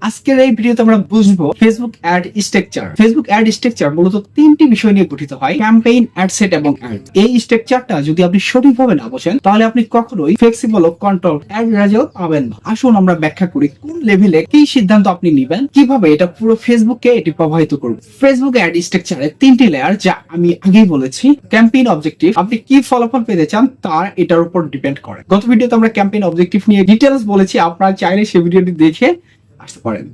আজকের এই বুঝব ফেসবুক ফেসবুক মূলত তিনটি বিষয় নিয়ে হয় যদি আপনি না তাহলে আপনি আসুন আমরা ব্যাখ্যা করি কোন লেভেলে কি সিদ্ধান্ত আপনি কীভাবে এটা পুরো প্রভাবিত করবে। ফেসবুক তিনটি লেয়ার যা আমি আগেই বলেছি ক্যাম্পেইন অবজেক্টিভ আপনি কি ফলাফল পেতে চান, তার এটার ডিপেন্ড করে। গত আমরা অবজেক্টিভ নিয়ে ডিটেলস বলেছি, আপনারা চাইলে সেই ভিডিওটি দেখে আসতে পারেন।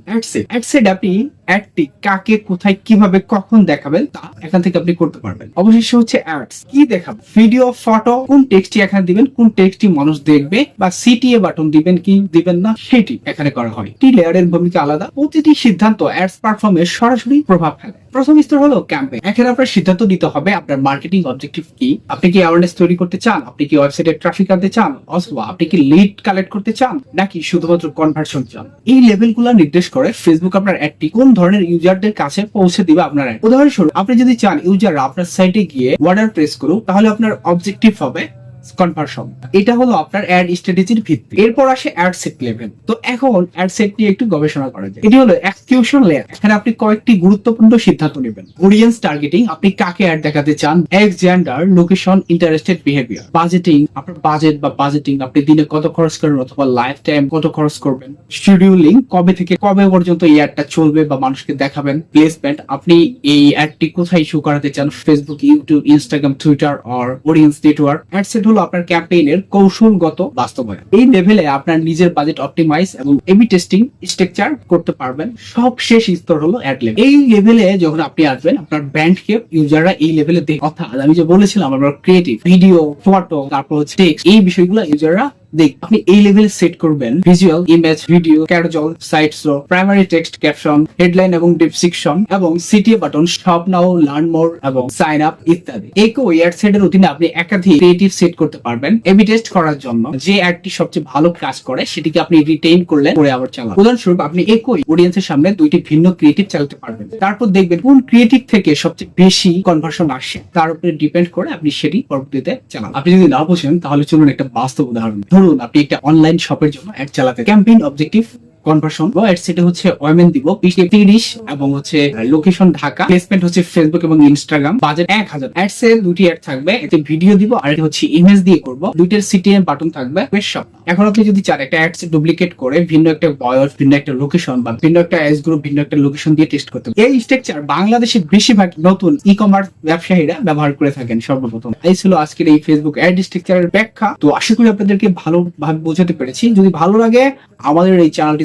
অ্যাডসেট আপনি অ্যাডটি কাকে, কোথায়, কীভাবে, কখন দেখাবেন তা এখান থেকে আপনি করতে পারবেন। অবশেষে হচ্ছে অ্যাডস কি দেখাবেন ভিডিও ফটো কোন এখানে দিবেন, কোন মানুষ দেখবে, বা সিটিএ বাটন দিবেন কি দিবেন না, সেটি এখানে করা হয়। টি লেয়ারের ভূমিকা আলাদা। প্রতিটি সিদ্ধান্ত অ্যাডস প্ল্যাটফর্মে সরাসরি প্রভাব ফেলে। প্রথম স্তর হলো ক্যাম্পেইন এখানে আপনার সিদ্ধান্ত নিতে হবে আপনার মার্কেটিং অবজেক্টিভ কি। আপনি কি অ্যাওয়ারনেস তৈরি করতে চান? আপনি কি ওয়েবসাইটে ট্রাফিক আনতে চান? অথবা আপনি কি লিড কালেক্ট করতে চান? নাকি শুধুমাত্র কনভার্সন চান? এই লেভেলগুলো নির্দেশ করে ফেসবুক আপনার অ্যাডটি কোন ধরনের ইউজারদের কাছে পৌঁছে দিবে আপনার। উদাহরণস্বরূপ, আপনি যদি চান ইউজার আপনার সাইটে গিয়ে ওয়ার্ডার প্রেস করুক, তাহলে আপনার অবজেক্টিভ হবে কনভার্সন এটা হলো আপনার অ্যাড স্ট্র্যাটেজির ভিত্তি। এরপর আসে অ্যাড সেট লেভেল তো এখন অ্যাড সেট নিয়ে একটু গবেষণা করা যায় এটি হলো লেয়ার এখানে আপনি কয়েকটি গুরুত্বপূর্ণ সিদ্ধান্ত নেবেন। অডিয়েন্স টার্গেটিং আপনি কাকে অ্যাড দেখাতে চান x gender location interested behaviour budgeting আপনার বাজেট বা বাজেটিং আপনি দিনে কত খরচ করবেন অথবা লাইফ টাইম কত খরচ করবেন। শিডিউলিং কবে থেকে কবে পর্যন্ত এই অ্যাডটা চলবে বা মানুষকে দেখাবেন। প্লেসমেন্ট আপনি এই অ্যাডটি কোথায় শো করাতে চান? Facebook YouTube Instagram Twitter or audience network ad set হলো আপনার ক্যাম্পেইনের কৌশলগত বাস্তবায়ন। এই লেভেলে আপনার নিজের বাজেট অপটিমাইজ এবং এবি টেস্টিং স্ট্রাকচার করতে পারবেন। সব শেষ স্তর হলো অ্যাড লেভেল এই লেভেলে যখন আপনি আসবেন, আপনার ব্র্যান্ডকে ইউজাররা এই লেভেলে দেখে কথা আমি যে বলেছিলাম আমার ক্রিয়েটিভ ভিডিও ফটো তারপর হচ্ছে এই বিষয়গুলো ইউজাররা দেখ, আপনি এই লেভেলে সেট করবেন visual image video carousel site primary text caption headline এবং এবং CTA button shop now learn more এবং সাইন আপ ইত্যাদি। অ্যাড এর অধীনে আপনি একাধিক ক্রিয়েটিভ সেট করতে পারবেন এবি টেস্ট করার জন্য। যে অ্যাডটি সবচেয়ে ভালো কাজ করে, সেটিকে আপনি রিটেইন পরে আবার চালান। উদাহরণস্বরূপ, আপনি অডিয়েন্সের সামনে দুইটি ভিন্ন ক্রিয়েটিভ চালাতে পারবেন। তারপর দেখবেন কোন ক্রিয়েটিভ থেকে সবচেয়ে বেশি কনভার্সন আসে, তার উপরে ডিপেন্ড করে আপনি সেটি পরবর্তীতে চালান। আপনি যদি না বোঝেন, তাহলে চলুন একটা বাস্তব উদাহরণ। ধরুন আপনি একটা অনলাইন শপের জন্য অ্যাড চালাতে ক্যাম্পেইন অবজেক্টিভ কনভার্সন হচ্ছে ওয়েমেন দিব, তিরিশ এবং হচ্ছে লোকেশন ঢাকা প্লেসমেন্ট হচ্ছে ফেসবুক এবং ইনস্টাগ্রাম বাজেট এক হাজার। দুটি অ্যাড থাকবে ভিডিও দিব, আর হচ্ছে ইমেজ দিয়ে করব দুইটার বাটন থাকবে, বেশ সব এখন আপনি যদি চান একটা অ্যাডস ডুপ্লিকেট করে ভিন্ন একটা বয়স, ভিন্ন একটা লোকেশন বা ভিন্ন একটা এজ গ্রুপ ভিন্ন একটা লোকেশন দিয়ে টেস্ট করতে। এই স্ট্রাকচার বাংলাদেশে বেশিরভাগ নতুন ই কমার্স ব্যবসায়ীরা ব্যবহার করে থাকেন সর্বপ্রথম। এই ছিল আজকের এই ফেসবুক অ্যাড স্ট্রাকচারের ব্যাখ্যা। তো আশা করি আপনাদেরকে ভালোভাবে বোঝাতে পেরেছি। যদি ভালো লাগে, আমাদের এই চ্যানেলটি